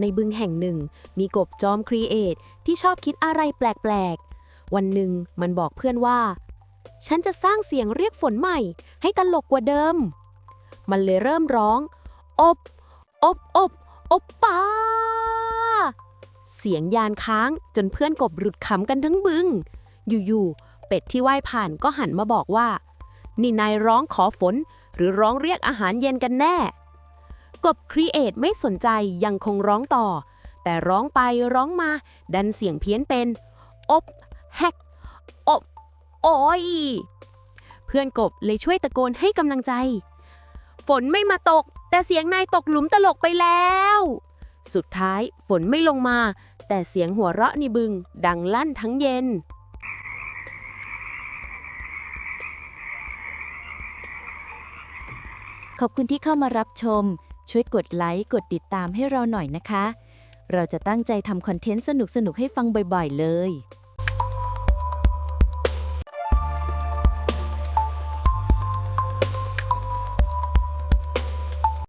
ในบึงแห่งหนึ่ง มีกบจอมครีเอทที่ชอบคิดอะไรแปลกๆ วันหนึ่งมันบอกเพื่อนว่า ฉันจะสร้างเสียงเรียกฝนใหม่ ให้ตลกกว่าเดิม มันเลยเริ่มร้อง อบ อบ อบ อบป้า เสียงยานค้างจนเพื่อนกบหลุดขำกันทั้งบึง อยู่ๆ เป็ดที่ว่ายผ่านก็หันมาบอกว่า นี่นายร้องขอฝนหรือร้องเรียกอาหารเย็นกันแน่ กบครีเอทไม่สนใจยังคงร้องต่อ แต่ร้องไปร้องมา ดันเสียงเพี้ยนเป็น อบแฮกอบโอ้ยเพื่อนกบเลยช่วยตะโกนให้กำลังใจ ฝนไม่มาตก แต่เสียงนายตกหลุมตลกไปแล้ว สุดท้ายฝนไม่ลงมา แต่เสียงหัวเราะในบึง ดังลั่นทั้งเย็นขอบคุณที่เข้ามารับชม ช่วยกดไลค์กดติดตามให้เราหน่อยนะคะ เราจะตั้งใจทำคอนเทนต์สนุกๆให้ฟังบ่อยๆเลย